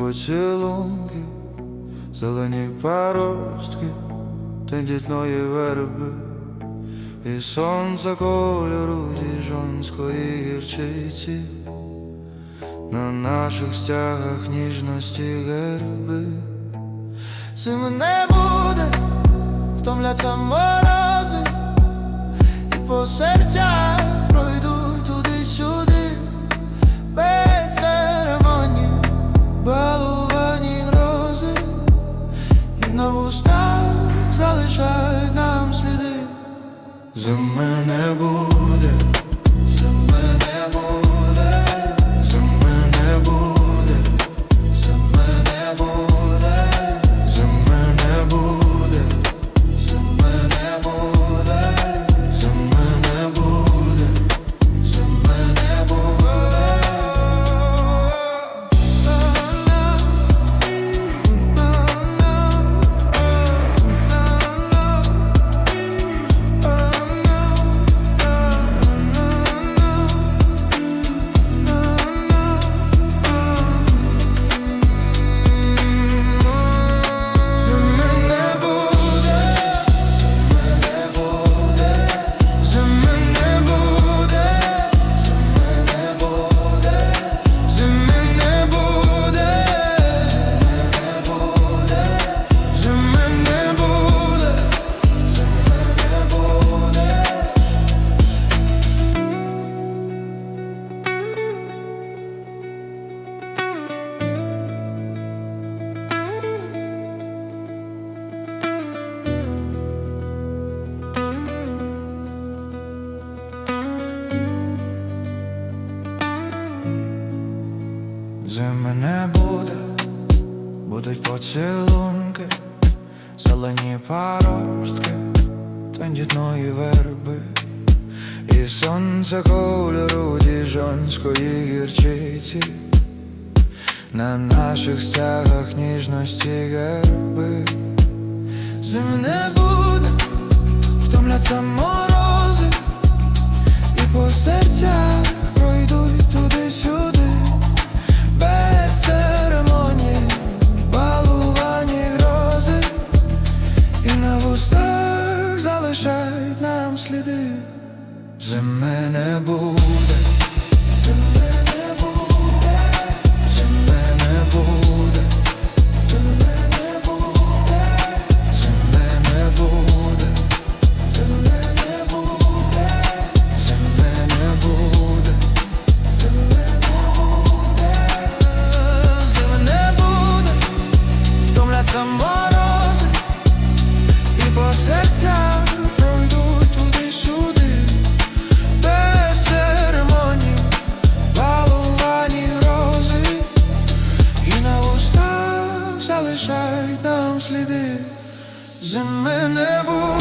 поцілунки, зелені паростки, тендітної верби, і сонце кольору діжонської гірчиці, на наших стягах ніжності герби. Зими не буде, втомляться морози, і по серцях Зими Зими не буде, будуть поцілунки, зелені паростки, тендітної верби, і сонце кольору діжонської гірчиці, на наших стягах ніжності герби. Зими не буде, втомляться морози, і по серцях Зими мене буде, сліди, зими не було.